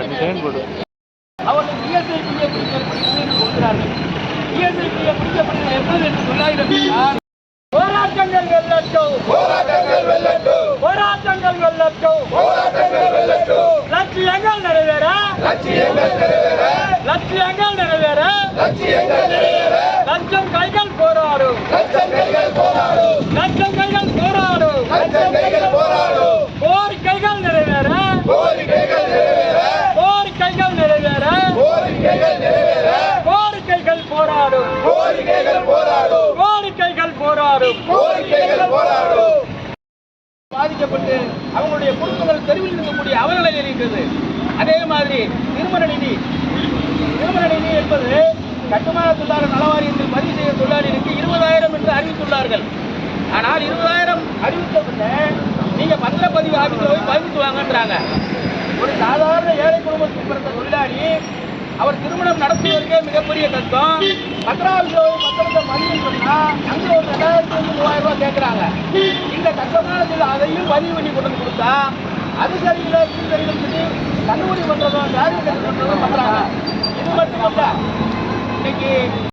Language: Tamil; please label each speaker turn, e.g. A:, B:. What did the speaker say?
A: டிசைன்
B: அவர்கள் இயற்கை பிடிக்கப்படுகிறது இயற்கை பிடிக்கப்படுகிறது எப்போது என்று சொல்லாகிறோம் போராட்டங்கள் வெல்லட்டும்
C: போராட்டங்கள் வெல்லட்டும்
B: போராட்டங்கள் வெல்லட்டும்
C: போராட்டங்கள் வெல்லட்டும்
B: லட்சியங்கள் நிறைவேற.
C: லட்சியங்கள் நிறைவேற.
B: லட்சியங்கள் நிறைவேற.
C: லட்சியங்கள் நிறைவேற.
B: லட்சம் கைகள் போராடும்
C: லட்சம் கைகள் போராடும்
B: லட்சம் கைகள் போராடும்
C: லட்சம் கைகள் போராடும்
B: கோரிக்கைகள் நிறைவேற
C: கோரிக்கைகள் நிறைவேற
B: கோரிக்கைகள் நிறைவேற
C: கோரிக்கைகள் நிறைவேற
B: கோரிக்கைகள் போராடும்
C: கோரிக்கைகள் போராடும்.
B: கோரிக்கைகள் போராடும்.
C: கோரிக்கைகள் போராடும்.
B: பாதிக்கப்பட்டு அவங்களுடைய குடும்பங்கள் தெருவில் இருக்கக்கூடிய அவலநிலை இருக்கிறது அதே மாதிரி திருமண நிதி. திருமண நிதி என்பது கட்டுமான தொழிலாளர் நல வாரியத்தில் பதிவு செய்ய தொழிலாளிகளுக்கு இருபதாயிரம் என்று அறிவித்துள்ளார்கள். ஆனால் இருபதாயிரம் அறிவித்த பின்ன நீங்க பத்திரப்பதிவு ஆபீஸ்ல போய் பதிவிட்டு வாங்கன்றாங்க. ஒரு சாதாரண ஏழை குடும்பத்தில் பிறந்த தொழிலாளி அவர் திருமணம் நடத்துவதற்கே மிகப்பெரிய கஷ்டம். பத்திராபிஷோ பத்திரத்தை பதிவு சொன்னா அங்கே ஒரு ரெண்டாயிரத்தி மூவாயிரம் ரூபாய் கேட்கறாங்க இந்த கஷ்டமான சில அதையும் பதிவு பண்ணி கொண்டு வந்து கொடுத்தா அது சரியில்லை இது சரியில்லைன்னு சொல்லி கல்லூரி பண்றதும் ஜாதி பண்றதும் பண்றாங்க.